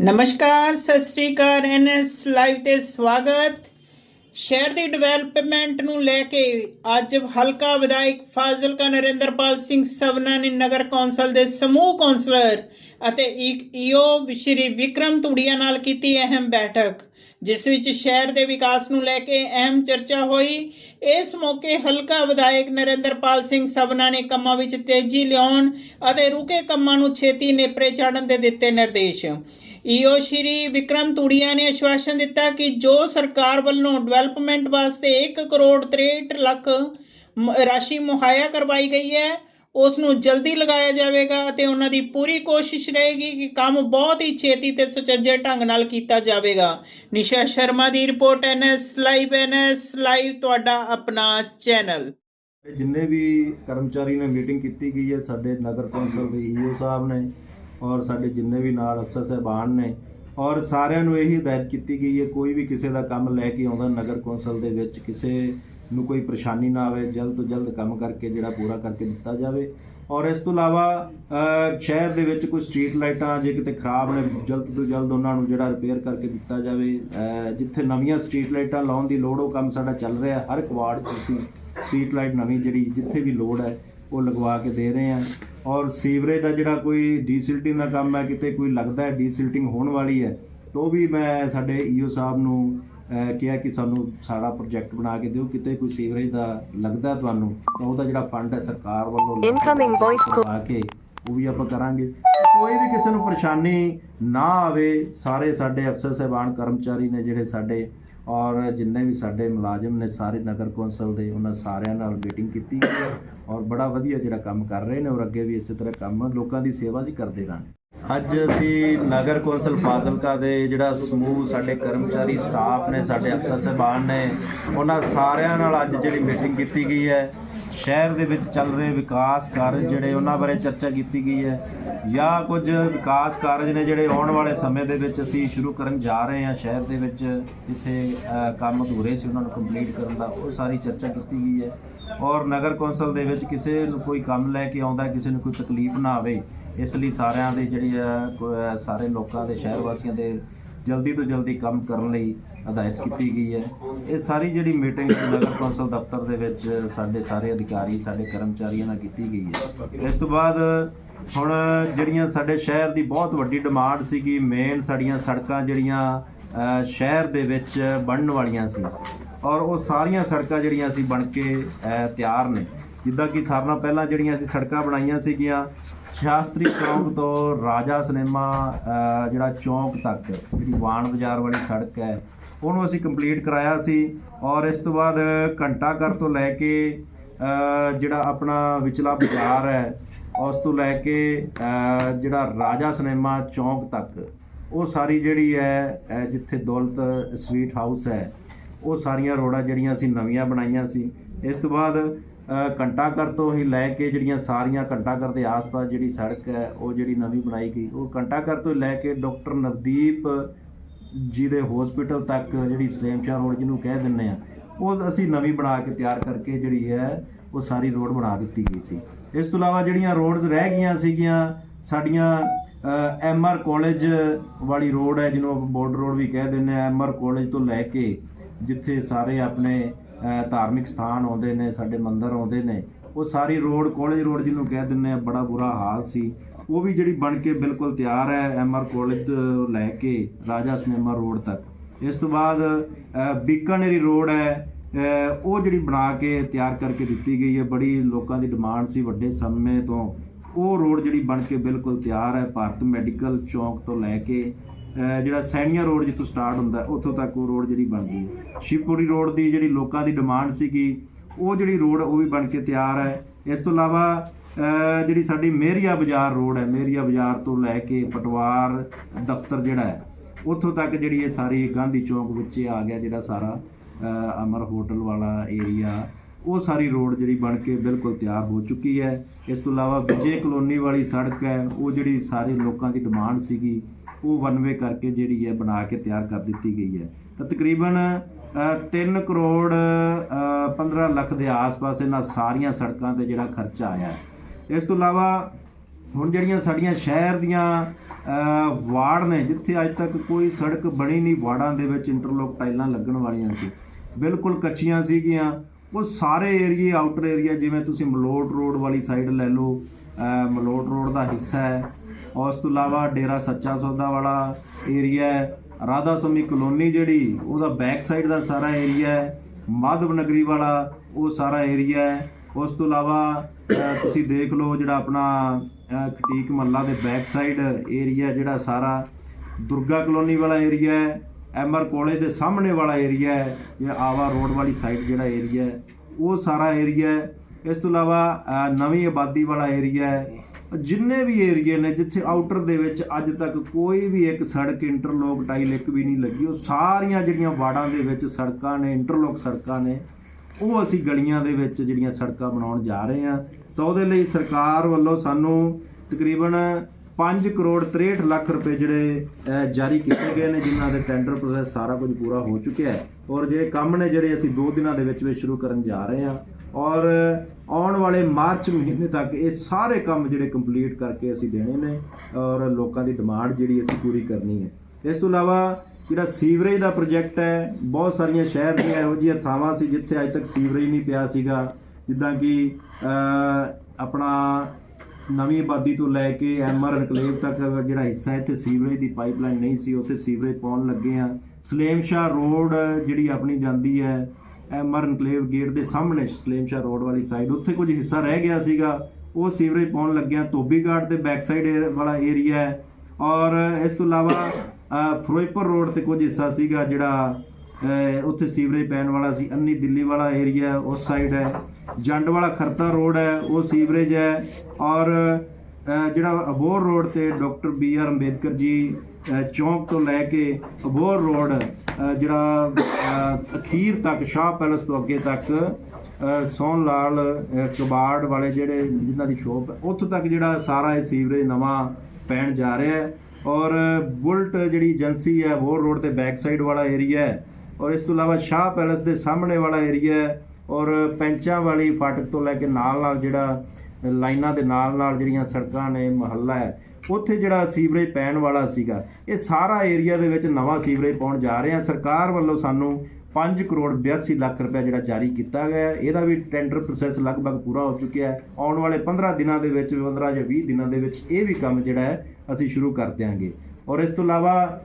ਨਮਸਕਾਰ, ਸਤਿ ਸ੍ਰੀ ਅਕਾਲ, NS live ਤੇ ਸਵਾਗਤ। ਸ਼ਹਿਰ ਦੀ ਡਿਵੈਲਪਮੈਂਟ ਨੂੰ ਲੈ ਕੇ ਅੱਜ ਹਲਕਾ ਵਿਧਾਇਕ ਫਾਜ਼ਿਲਕਾ ਨਰਿੰਦਰਪਾਲ ਸਿੰਘ ਸਵਨਾ ਨੇ ਨਗਰ ਕੌਂਸਲ ਦੇ ਸਮੂਹ ਕੌਂਸਲਰ ਅਤੇ ਈਓ ਸ਼੍ਰੀ ਵਿਕਰਮ ਤੁੜੀਆ ਨਾਲ ਕੀਤੀ ਅਹਿਮ ਬੈਠਕ, ਜਿਸ ਵਿੱਚ ਸ਼ਹਿਰ ਦੇ ਵਿਕਾਸ ਨੂੰ ਲੈ ਕੇ ਅਹਿਮ ਚਰਚਾ ਹੋਈ। ਇਸ ਮੌਕੇ ਹਲਕਾ ਵਿਧਾਇਕ ਨਰਿੰਦਰਪਾਲ ਸਿੰਘ ਸਵਨਾ ਨੇ ਕੰਮਾਂ ਵਿੱਚ ਤੇਜ਼ੀ ਲਿਆਉਣ ਅਤੇ ਰੁਕੇ ਕੰਮਾਂ ਨੂੰ ਛੇਤੀ ਨੇਪਰੇ ਚਾੜਨ ਦੇ ਦਿੱਤੇ ਨਿਰਦੇਸ਼। ਈਓ ਸ਼੍ਰੀ ਵਿਕਰਮ ਤੁੜੀਆ ਨੇ ਆਸ਼ਵਾਸਨ ਦਿੱਤਾ ਕਿ ਜੋ ਸਰਕਾਰ ਵੱਲੋਂ ਡਿਵੈਲਪਮੈਂਟ ਵਾਸਤੇ 1 ਕਰੋੜ 63 ਲੱਖ ਰਾਸ਼ੀ ਮੁਹੱਈਆ ਕਰਵਾਈ ਗਈ ਹੈ, ਉਸ ਨੂੰ ਜਲਦੀ ਲਗਾਇਆ ਜਾਵੇਗਾ ਅਤੇ ਉਹਨਾਂ ਦੀ ਪੂਰੀ ਕੋਸ਼ਿਸ਼ ਰਹੇਗੀ ਕਿ ਕੰਮ ਬਹੁਤ ਹੀ ਛੇਤੀ ਤੇ ਸੁਚੱਜੇ ਢੰਗ ਨਾਲ ਕੀਤਾ ਜਾਵੇਗਾ। ਨਿਸ਼ਾ ਸ਼ਰਮਾ ਦੀ report, NS live NS live, ਤੁਹਾਡਾ ਆਪਣਾ ਚੈਨਲ। ਜਿੰਨੇ ਵੀ ਕਰਮਚਾਰੀ ਨੇ ਮੀਟਿੰਗ ਕੀਤੀ ਗਈ ਹੈ, ਸਾਡੇ ਨਗਰ ਕੌਂਸਲ ਦੇ ਈਓ ਸਾਹਿਬ ਨੇ ਔਰ ਸਾਡੇ ਜਿੰਨੇ ਵੀ ਨਾਲ ਅਫਸਰ ਸਹਿਬਾਨ ਨੇ, ਔਰ ਸਾਰਿਆਂ ਨੂੰ ਇਹੀ ਹਦਾਇਤ ਕੀਤੀ ਗਈ ਹੈ, ਕੋਈ ਵੀ ਕਿਸੇ ਦਾ ਕੰਮ ਲੈ ਕੇ ਆਉਂਦਾ, ਨਗਰ ਕੌਂਸਲ ਦੇ ਵਿੱਚ ਕਿਸੇ ਨੂੰ ਕੋਈ ਪਰੇਸ਼ਾਨੀ ਨਾ ਆਵੇ, ਜਲਦ ਤੋਂ ਜਲਦ ਕੰਮ ਕਰਕੇ ਜਿਹੜਾ ਪੂਰਾ ਕਰਕੇ ਦਿੱਤਾ ਜਾਵੇ। ਔਰ ਇਸ ਤੋਂ ਇਲਾਵਾ ਸ਼ਹਿਰ ਦੇ ਵਿੱਚ ਕੋਈ ਸਟਰੀਟ ਲਾਈਟਾਂ ਜੇ ਕਿਤੇ ਖਰਾਬ ਨੇ, ਜਲਦ ਤੋਂ ਜਲਦ ਉਹਨਾਂ ਨੂੰ ਜਿਹੜਾ ਰਿਪੇਅਰ ਕਰਕੇ ਦਿੱਤਾ ਜਾਵੇ। ਜਿੱਥੇ ਨਵੀਆਂ ਸਟਰੀਟ ਲਾਈਟਾਂ ਲਾਉਣ ਦੀ ਲੋੜ, ਉਹ ਕੰਮ ਸਾਡਾ ਚੱਲ ਰਿਹਾ, ਹਰ ਇੱਕ ਵਾਰਡ 'ਚ ਅਸੀਂ ਸਟਰੀਟ ਲਾਈਟ ਨਵੀਂ ਜਿਹੜੀ, ਜਿੱਥੇ ਵੀ ਲੋੜ ਹੈ, ਉਹ ਲਗਵਾ ਕੇ ਦੇ ਰਹੇ ਹਾਂ। ਔਰ ਸੀਵਰੇਜ ਦਾ ਜਿਹੜਾ ਕੋਈ ਡੀਸਿਲਟਿੰਗ ਦਾ ਕੰਮ ਹੈ ਕਿਤੇ ਕੋਈ ਲੱਗਦਾ ਹੈ ਡੀਸਿਲਟਿੰਗ ਹੋਣ ਵਾਲੀ ਹੈ ਤਾਂ ਵੀ ਮੈਂ ਸਾਡੇ ਈਓ ਸਾਹਿਬ ਨੂੰ ਕਿਹਾ ਕਿ ਸਾਨੂੰ ਸਾਰਾ ਪ੍ਰੋਜੈਕਟ ਬਣਾ ਕੇ ਦਿਓ ਕਿਤੇ ਕੋਈ ਸੀਵਰੇਜ ਦਾ ਲੱਗਦਾ ਤੁਹਾਨੂੰ ਤਾਂ ਉਹਦਾ ਜਿਹੜਾ ਫੰਡ ਹੈ ਸਰਕਾਰ ਵੱਲੋਂ Incoming voice call. ਆ ਕੇ ਉਹ ਵੀ ਆਪਾਂ ਕਰਾਂਗੇ ਕੋਈ ਵੀ ਕਿਸੇ ਨੂੰ ਪਰੇਸ਼ਾਨੀ ਨਾ ਆਵੇ ਸਾਰੇ ਸਾਡੇ ਅਫਸਰ ਸਹਿਬਾਨ ਕਰਮਚਾਰੀ ਨੇ ਜਿਹੜੇ ਸਾਡੇ ਔਰ ਜਿੰਨੇ ਵੀ ਸਾਡੇ ਮੁਲਾਜ਼ਮ ਨੇ ਸਾਰੇ ਨਗਰ ਕੌਂਸਲ ਦੇ, ਉਹਨਾਂ ਸਾਰਿਆਂ ਨਾਲ ਮੀਟਿੰਗ ਕੀਤੀ ਗਈ ਹੈ ਔਰ ਬੜਾ ਵਧੀਆ ਜਿਹੜਾ ਕੰਮ ਕਰ ਰਹੇ ਨੇ ਔਰ ਅੱਗੇ ਵੀ ਇਸੇ ਤਰ੍ਹਾਂ ਕੰਮ ਲੋਕਾਂ ਦੀ ਸੇਵਾ ਜੀ ਕਰਦੇ ਰਹਿਣਗੇ ਅੱਜ ਅਸੀਂ ਨਗਰ ਕੌਂਸਲ ਫਾਜ਼ਿਲਕਾ ਦੇ ਜਿਹੜਾ ਸਮੂਹ ਸਾਡੇ ਕਰਮਚਾਰੀ ਸਟਾਫ ਨੇ, ਸਾਡੇ ਅਫਸਰ ਸਹਿਬਾਨ ਨੇ, ਉਹਨਾਂ ਸਾਰਿਆਂ ਨਾਲ ਅੱਜ ਜਿਹੜੀ ਮੀਟਿੰਗ ਕੀਤੀ ਗਈ ਹੈ। ਸ਼ਹਿਰ ਦੇ ਵਿੱਚ ਚੱਲ ਰਹੇ ਵਿਕਾਸ ਕਾਰਜ ਜਿਹੜੇ ਉਹਨਾਂ ਬਾਰੇ ਚਰਚਾ ਕੀਤੀ ਗਈ ਹੈ ਜਾਂ ਕੁਝ ਵਿਕਾਸ ਕਾਰਜ ਨੇ ਜਿਹੜੇ ਆਉਣ ਵਾਲੇ ਸਮੇਂ ਦੇ ਵਿੱਚ ਅਸੀਂ ਸ਼ੁਰੂ ਕਰਨ ਜਾ ਰਹੇ ਹਾਂ ਸ਼ਹਿਰ ਦੇ ਵਿੱਚ, ਜਿੱਥੇ ਕੰਮ ਅਧੂਰੇ ਸੀ ਉਹਨਾਂ ਨੂੰ ਕੰਪਲੀਟ ਕਰਨ ਦਾ, ਉਹ ਸਾਰੀ ਚਰਚਾ ਕੀਤੀ ਗਈ ਹੈ। ਔਰ ਨਗਰ ਕੌਂਸਲ ਦੇ ਵਿੱਚ ਕਿਸੇ ਨੂੰ ਕੋਈ ਕੰਮ ਲੈ ਕੇ ਆਉਂਦਾ, ਕਿਸੇ ਨੂੰ ਕੋਈ ਤਕਲੀਫ ਨਾ ਆਵੇ, ਇਸ ਲਈ ਸਾਰਿਆਂ ਦੇ ਜਿਹੜੀ ਹੈ ਸਾਰੇ ਲੋਕਾਂ ਦੇ, ਸ਼ਹਿਰ ਵਾਸੀਆਂ ਦੇ ਜਲਦੀ ਤੋਂ ਜਲਦੀ ਕੰਮ ਕਰਨ ਲਈ ਹਦਾਇਤ ਕੀਤੀ ਗਈ ਹੈ। ਇਹ ਸਾਰੀ ਜਿਹੜੀ ਮੀਟਿੰਗ ਨਗਰ ਕੌਂਸਲ ਦਫ਼ਤਰ ਦੇ ਵਿੱਚ ਸਾਡੇ ਸਾਰੇ ਅਧਿਕਾਰੀ ਸਾਡੇ ਕਰਮਚਾਰੀਆਂ ਨਾਲ ਕੀਤੀ ਗਈ ਹੈ। ਇਸ ਤੋਂ ਬਾਅਦ ਹੁਣ ਜਿਹੜੀਆਂ ਸਾਡੇ ਸ਼ਹਿਰ ਦੀ ਬਹੁਤ ਵੱਡੀ ਡਿਮਾਂਡ ਸੀਗੀ ਮੇਨ ਸਾਡੀਆਂ ਸੜਕਾਂ ਜਿਹੜੀਆਂ ਸ਼ਹਿਰ ਦੇ ਵਿੱਚ ਬਣਨ ਵਾਲੀਆਂ ਸੀ। ਔਰ ਉਹ ਸਾਰੀਆਂ ਸੜਕਾਂ ਜਿਹੜੀਆਂ ਸੀ ਬਣ ਕੇ ਤਿਆਰ ਨੇ। ਜਿੱਦਾਂ ਕਿ ਸਾਰਿਆਂ ਨਾਲੋਂ ਪਹਿਲਾਂ ਜਿਹੜੀਆਂ ਅਸੀਂ ਸੜਕਾਂ ਬਣਾਈਆਂ ਸੀਗੀਆਂ ਸ਼ਾਸਤਰੀ ਚੌਂਕ ਤੋਂ ਰਾਜਾ ਸਿਨੇਮਾ ਜਿਹੜਾ ਚੌਂਕ ਤੱਕ ਜਿਹੜੀ ਵਾਣ ਬਾਜ਼ਾਰ ਵਾਲੀ ਸੜਕ ਹੈ ਉਹਨੂੰ ਅਸੀਂ ਕੰਪਲੀਟ ਕਰਾਇਆ ਸੀ ਔਰ ਇਸ ਤੋਂ ਬਾਅਦ ਘੰਟਾ ਘਰ ਤੋਂ ਲੈ ਕੇ ਜਿਹੜਾ ਆਪਣਾ ਵਿਚਲਾ ਬਾਜ਼ਾਰ ਹੈ ਉਸ ਤੋਂ ਲੈ ਕੇ ਜਿਹੜਾ ਰਾਜਾ ਸਿਨੇਮਾ ਚੌਂਕ ਤੱਕ ਉਹ ਸਾਰੀ ਜਿਹੜੀ ਹੈ ਜਿੱਥੇ ਦੌਲਤ ਸਵੀਟ ਹਾਊਸ ਹੈ ਉਹ ਸਾਰੀਆਂ ਰੋਡਾਂ ਜਿਹੜੀਆਂ ਅਸੀਂ ਨਵੀਆਂ ਬਣਾਈਆਂ ਸੀ। ਇਸ ਤੋਂ ਬਾਅਦ ਅ, ਘੰਟਾ ਘਰ ਤੋਂ ਹੀ ਲੈ ਕੇ ਜਿਹੜੀਆਂ ਸਾਰੀਆਂ ਘੰਟਾ ਘਰ ਦੇ ਆਸ-ਪਾਸ ਜਿਹੜੀ ਸੜਕ ਹੈ ਉਹ ਜਿਹੜੀ ਨਵੀਂ ਬਣਾਈ ਗਈ ਉਹ ਘੰਟਾ ਘਰ ਤੋਂ ਲੈ ਕੇ ਡਾਕਟਰ ਨਵਦੀਪ ਜਿਹਦੇ ਦੇ ਹਸਪੀਟਲ ਤੱਕ ਜਿਹੜੀ ਸਲੇਮਸ਼ਾਹ ਰੋਡ ਜਿਹਨੂੰ ਕਹਿ ਦਿੰਦੇ ਆ, ਉਹ ਅਸੀਂ ਨਵੀਂ ਬਣਾ ਕੇ ਤਿਆਰ ਕਰਕੇ ਜਿਹੜੀ ਹੈ, ਉਹ ਸਾਰੀ ਰੋਡ ਬਣਾ ਦਿੱਤੀ ਗਈ ਸੀ। ਇਸ ਤੋਂ ਇਲਾਵਾ ਜਿਹੜੀਆਂ ਰੋਡਸ ਰਹਿ ਗਈਆਂ ਸੀਗੀਆਂ, ਸਾਡੀਆਂ ਐਮਆਰ ਕਾਲਜ ਵਾਲੀ ਰੋਡ ਹੈ, ਜਿਹਨੂੰ ਆਪਾਂ ਬੋਰਡਰ ਰੋਡ ਵੀ ਕਹਿ ਦਿੰਦੇ ਆ ਐਮਆਰ ਕਾਲਜ ਤੋਂ ਲੈ ਕੇ ਜਿੱਥੇ ਸਾਰੇ ਆਪਣੇ ਧਾਰਮਿਕ ਸਥਾਨ ਆਉਂਦੇ ਨੇ, ਸਾਡੇ ਮੰਦਿਰ ਆਉਂਦੇ ਨੇ, ਉਹ ਸਾਰੀ ਰੋਡ ਕਾਲਜ ਰੋਡ ਜਿਹਨੂੰ ਕਹਿ ਦਿੰਦੇ ਆ, ਬੜਾ ਬੁਰਾ ਹਾਲ ਸੀ। ਉਹ ਵੀ ਜਿਹੜੀ ਬਣ ਕੇ ਬਿਲਕੁਲ ਤਿਆਰ ਹੈ ਐਮਆਰ ਕਾਲਜ ਤੋਂ ਲੈ ਕੇ ਰਾਜਾ ਸਿਨੇਮਾ ਰੋਡ ਤੱਕ। ਇਸ ਤੋਂ ਬਾਅਦ ਅ, ਬੀਕਾਨੇਰੀ ਰੋਡ ਹੈ ਉਹ ਜਿਹੜੀ ਬਣਾ ਕੇ ਤਿਆਰ ਕਰਕੇ ਦਿੱਤੀ ਗਈ ਹੈ ਬੜੀ ਲੋਕਾਂ ਦੀ ਡਿਮਾਂਡ ਸੀ ਵੱਡੇ ਸਮੇਂ ਤੋਂ। ਉਹ ਰੋਡ ਜਿਹੜੀ ਬਣ ਕੇ ਬਿਲਕੁਲ ਤਿਆਰ ਹੈ ਭਾਰਤ ਮੈਡੀਕਲ ਚੌਂਕ ਤੋਂ ਲੈ ਕੇ ਜਿਹੜਾ ਸੈਣੀਆ ਰੋਡ ਜਿੱਥੋਂ ਸਟਾਰਟ ਹੁੰਦਾ ਉੱਥੋਂ ਤੱਕ ਉਹ ਰੋਡ ਜਿਹੜੀ ਬਣ ਗਈ ਹੈ। ਸ਼ਿਵਪੁਰੀ ਰੋਡ ਦੀ ਜਿਹੜੀ ਲੋਕਾਂ ਦੀ ਡਿਮਾਂਡ ਸੀਗੀ ਉਹ ਜਿਹੜੀ ਰੋਡ ਉਹ ਵੀ ਬਣ ਕੇ ਤਿਆਰ ਹੈ। ਇਸ ਤੋਂ ਇਲਾਵਾ ਜਿਹੜੀ ਸਾਡੀ ਮੇਰੀਆ ਬਾਜ਼ਾਰ ਰੋਡ ਹੈ, ਮੇਰੀਆ ਬਾਜ਼ਾਰ ਤੋਂ ਲੈ ਕੇ ਪਟਵਾਰ ਦਫ਼ਤਰ ਜਿਹੜਾ ਹੈ, ਉੱਥੋਂ ਤੱਕ ਜਿਹੜੀ ਇਹ ਸਾਰੀ ਗਾਂਧੀ ਚੌਂਕ ਵਿੱਚ ਆ ਗਿਆ ਜਿਹੜਾ ਸਾਰਾ ਅਮਰ ਹੋਟਲ ਵਾਲਾ ਏਰੀਆ, ਉਹ ਸਾਰੀ ਰੋਡ ਜਿਹੜੀ ਬਣ ਕੇ ਬਿਲਕੁਲ ਤਿਆਰ ਹੋ ਚੁੱਕੀ ਹੈ। ਇਸ ਤੋਂ ਇਲਾਵਾ ਵਿਜੇ ਕਲੋਨੀ ਵਾਲੀ ਸੜਕ ਹੈ, ਉਹ ਜਿਹੜੀ ਸਾਰੇ ਲੋਕਾਂ ਦੀ ਡਿਮਾਂਡ ਸੀਗੀ, ਉਹ ਵਨਵੇ ਕਰਕੇ ਜਿਹੜੀ ਹੈ ਬਣਾ ਕੇ ਤਿਆਰ ਕਰ ਦਿੱਤੀ ਗਈ ਹੈ। ਤਾਂ ਤਕਰੀਬਨ 3 ਕਰੋੜ ਅ, 15 ਲੱਖ ਦੇ ਆਸ-ਪਾਸ ਇਹਨਾਂ ਸਾਰੀਆਂ ਸੜਕਾਂ ਤੇ ਜਿਹੜਾ ਖਰਚਾ ਆਇਆ ਇਸ ਤੋਂ ਇਲਾਵਾ ਹੁਣ ਜਿਹੜੀਆਂ ਸਾਡੀਆਂ ਸ਼ਹਿਰ ਦੀਆਂ ਅਹ, ਵਾਰਡ ਨੇ ਜਿੱਥੇ ਅੱਜ ਤੱਕ ਕੋਈ ਸੜਕ ਬਣੀ ਨਹੀਂ ਵਾਰਡਾਂ ਦੇ ਵਿੱਚ ਇੰਟਰਲੋਕ ਟਾਈਲਾਂ ਲੱਗਣ ਵਾਲੀਆਂ ਸੀ ਬਿਲਕੁਲ ਕੱਚੀਆਂ ਸੀਗੀਆਂ। ਉਹ ਸਾਰੇ ਏਰੀਏ ਆਊਟਰ ਏਰੀਆ ਜਿਵੇਂ ਤੁਸੀਂ ਮਲੋਟ ਰੋਡ ਵਾਲੀ ਸਾਈਡ ਲੈ ਲਓ ਮਲੋਟ ਰੋਡ ਦਾ ਹਿੱਸਾ ਹੈ। ਉਸ ਤੋਂ ਇਲਾਵਾ ਡੇਰਾ ਸੱਚਾ ਸੌਦਾ ਵਾਲਾ ਏਰੀਆ ਹੈ। ਰਾਧਾ ਸਮੀ ਕਲੋਨੀ ਜਿਹੜੀ, ਉਹਦਾ ਬੈਕ ਸਾਈਡ ਦਾ ਸਾਰਾ ਏਰੀਆ ਹੈ, ਮਾਧਵ ਨਗਰੀ ਵਾਲਾ ਉਹ ਸਾਰਾ ਏਰੀਆ ਹੈ। ਉਸ ਤੋਂ ਇਲਾਵਾ ਤੁਸੀਂ ਦੇਖ ਲਓ ਜਿਹੜਾ ਆਪਣਾ ਖਟੀਕ ਮਹੱਲਾ ਦੇ ਬੈਕ ਸਾਈਡ ਏਰੀਆ ਜਿਹੜਾ ਸਾਰਾ ਦੁਰਗਾ ਕਲੋਨੀ ਵਾਲਾ ਏਰੀਆ ਹੈ, ਐਮਆਰ ਕੋਲੇ ਦੇ ਸਾਹਮਣੇ ਵਾਲਾ ਏਰੀਆ ਹੈ, ਇਹ ਆਵਾ ਰੋਡ ਵਾਲੀ ਸਾਈਡ ਜਿਹੜਾ ਏਰੀਆ ਹੈ, ਉਹ ਸਾਰਾ ਏਰੀਆ ਹੈ। ਇਸ ਤੋਂ ਇਲਾਵਾ ਨਵੀਂ ਆਬਾਦੀ ਵਾਲਾ ਏਰੀਆ ਹੈ ਜਿੰਨੇ ਵੀ ਏਰੀਏ ਨੇ ਜਿੱਥੇ ਆਊਟਰ ਦੇ ਵਿੱਚ ਅੱਜ ਤੱਕ ਕੋਈ ਵੀ ਇੱਕ ਸੜਕ ਇੰਟਰਲੋਕ ਟਾਈਲ ਇੱਕ ਵੀ ਨਹੀਂ ਲੱਗੀ, ਉਹ ਸਾਰੀਆਂ ਜਿਹੜੀਆਂ ਵਾਰਡਾਂ ਦੇ ਵਿੱਚ ਸੜਕਾਂ ਨੇ ਇੰਟਰਲੋਕ ਸੜਕਾਂ ਨੇ, ਉਹ ਅਸੀਂ ਗਲੀਆਂ ਦੇ ਵਿੱਚ ਜਿਹੜੀਆਂ ਸੜਕਾਂ ਬਣਾਉਣ ਜਾ ਰਹੇ ਹਾਂ। ਤਾਂ ਉਹਦੇ ਲਈ ਸਰਕਾਰ ਵੱਲੋਂ ਸਾਨੂੰ ਤਕਰੀਬਨ 5 ਕਰੋੜ 63 ਲੱਖ ਰੁਪਏ ਜਿਹੜੇ ਜਾਰੀ ਕੀਤੇ ਗਏ ਨੇ, ਜਿਨ੍ਹਾਂ ਦੇ ਟੈਂਡਰ ਪ੍ਰੋਸੈਸ ਸਾਰਾ ਕੁਝ ਪੂਰਾ ਹੋ ਚੁੱਕਿਆ ਹੈ। ਔਰ ਜਿਹੜੇ ਕੰਮ ਨੇ ਜਿਹੜੇ ਅਸੀਂ 2 ਦਿਨਾਂ ਦੇ ਵਿੱਚ ਵਿੱਚ ਸ਼ੁਰੂ ਕਰਨ ਜਾ ਰਹੇ ਹਾਂ ਔਰ ਆਉਣ ਵਾਲੇ ਮਾਰਚ ਮਹੀਨੇ ਤੱਕ ਇਹ ਸਾਰੇ ਕੰਮ ਜਿਹੜੇ ਕੰਪਲੀਟ ਕਰਕੇ ਅਸੀਂ ਦੇਣੇ ਨੇ ਔਰ ਲੋਕਾਂ ਦੀ ਡਿਮਾਂਡ ਜਿਹੜੀ ਅਸੀਂ ਪੂਰੀ ਕਰਨੀ ਹੈ। ਇਸ ਤੋਂ ਇਲਾਵਾ ਜਿਹੜਾ ਸੀਵਰੇਜ ਦਾ ਪ੍ਰੋਜੈਕਟ ਹੈ, ਬਹੁਤ ਸਾਰੀਆਂ ਸ਼ਹਿਰ ਦੀਆਂ ਇਹੋ ਜਿਹੀਆਂ ਥਾਵਾਂ ਸੀ ਜਿੱਥੇ ਅੱਜ ਤੱਕ ਸੀਵਰੇਜ ਨਹੀਂ ਪਿਆ ਸੀਗਾ। ਜਿੱਦਾਂ ਕਿ ਆਪਣਾ ਨਵੀਂ ਆਬਾਦੀ ਤੋਂ ਲੈ ਕੇ ਐਮਆਰ ਐਨਕਲੇਵ ਤੱਕ ਜਿਹੜਾ ਹਿੱਸਾ ਇੱਥੇ ਸੀਵਰੇਜ ਦੀ ਪਾਈਪਲਾਈਨ ਨਹੀਂ ਸੀ, ਉੱਥੇ ਸੀਵਰੇਜ ਪਾਉਣ ਲੱਗੇ ਆ ਸਲੇਮ ਸ਼ਾਹ ਰੋਡ ਜਿਹੜੀ ਆਪਣੀ ਜਾਂਦੀ ਹੈ ਐਮਆਰ ਇਨਕਲੇਵ ਗੇਟ ਦੇ ਸਾਹਮਣੇ ਸਲੇਮ ਸ਼ਾਹ ਰੋਡ ਵਾਲੀ ਸਾਈਡ ਉੱਥੇ ਕੁਝ ਹਿੱਸਾ ਰਹਿ ਗਿਆ ਸੀਗਾ। ਉਹ ਸੀਵਰੇਜ ਪਾਉਣ ਲੱਗਿਆ ਧੋਬੀ ਘਾਟ ਦੇ ਬੈਕ ਸਾਈਡ ਵਾਲਾ ਏਰੀਆ ਹੈ ਔਰ ਇਸ ਤੋਂ ਇਲਾਵਾ ਫਿਰੋਜ਼ਪੁਰ ਰੋਡ ਤੇ ਕੁਝ ਹਿੱਸਾ ਸੀਗਾ ਜਿਹੜਾ ਉੱਥੇ ਸੀਵਰੇਜ ਪੈਣ ਵਾਲਾ ਸੀ। ਅੰਨੀ ਦਿੱਲੀ ਵਾਲਾ ਏਰੀਆ ਉਸ ਸਾਈਡ ਹੈ ਜੰਡ ਵਾਲਾ ਖਰਤਾ ਰੋਡ ਹੈ ਉਹ ਸੀਵਰੇਜ ਹੈ ਔਰ ਜਿਹੜਾ ਅਬੋਰ ਰੋਡ ਤੇ doctor B R Ambedkar ji ਚੌਂਕ ਤੋਂ ਲੈ ਕੇ ਅਬੋਰ ਰੋਡ ਜਿਹੜਾ ਅਖੀਰ ਤੱਕ ਸ਼ਾਹ ਪੈਲਸ ਤੋਂ ਅੱਗੇ ਤੱਕ ਅਹ, ਸੋਹਣ ਲਾਲ ਕਬਾੜ ਵਾਲੇ ਜਿਹੜੇ ਜਿਨ੍ਹਾਂ ਦੀ ਸ਼ੋਪ ਹੈ ਉੱਥੋਂ ਤੱਕ ਜਿਹੜਾ ਸਾਰਾ ਇਹ ਸੀਵਰੇਜ ਨਵਾਂ ਪੈਣ ਜਾ ਰਿਹਾ ਹੈ ਔਰ ਬੁਲਟ ਜਿਹੜੀ ਏਜੰਸੀ ਹੈ ਵੋਰ ਰੋਡ ਤੇ ਬੈਕ ਸਾਈਡ ਵਾਲਾ ਏਰੀਆ ਹੈ ਔਰ ਇਸ ਤੋਂ ਇਲਾਵਾ ਸ਼ਾਹ ਪੈਲਸ ਦੇ ਸਾਹਮਣੇ ਵਾਲਾ ਏਰੀਆ ਹੈ ਔਰ ਪੈਂਚਾਂ ਵਾਲੀ ਫਾਟਕ ਤੋਂ ਲੈ ਕੇ ਨਾਲ ਨਾਲ ਜਿਹੜਾ ਲਾਈਨਾਂ ਦੇ ਨਾਲ ਨਾਲ ਜਿਹੜੀਆਂ ਸੜਕਾਂ ਨੇ ਮਹੱਲਾ ਹੈ ਉੱਥੇ ਜਿਹੜਾ ਸੀਵਰੇਜ ਪੈਣ ਵਾਲਾ ਸੀਗਾ, ਇਹ ਸਾਰਾ ਏਰੀਆ ਦੇ ਵਿੱਚ ਨਵਾਂ ਸੀਵਰੇਜ ਪਾਉਣ ਜਾ ਰਹੇ ਹਾਂ। ਸਰਕਾਰ ਵੱਲੋਂ ਸਾਨੂੰ 5 ਕਰੋੜ 82 ਲੱਖ ਰੁਪਏ ਜਿਹੜਾ ਜਾਰੀ ਕੀਤਾ ਗਿਆ ਇਹਦਾ ਵੀ ਟੈਂਡਰ ਪ੍ਰੋਸੈਸ ਲਗਭਗ ਪੂਰਾ ਹੋ ਚੁੱਕਿਆ ਹੈ। ਆਉਣ ਵਾਲੇ 15 ਦਿਨਾਂ ਦੇ ਵਿੱਚ 15 ਜਾਂ 20 ਦਿਨਾਂ ਦੇ ਵਿੱਚ ਇਹ ਵੀ ਕੰਮ ਜਿਹੜਾ ਹੈ, ਅਸੀਂ ਸ਼ੁਰੂ ਕਰ ਦਿਆਂਗੇ। ਔਰ ਇਸ ਤੋਂ ਇਲਾਵਾ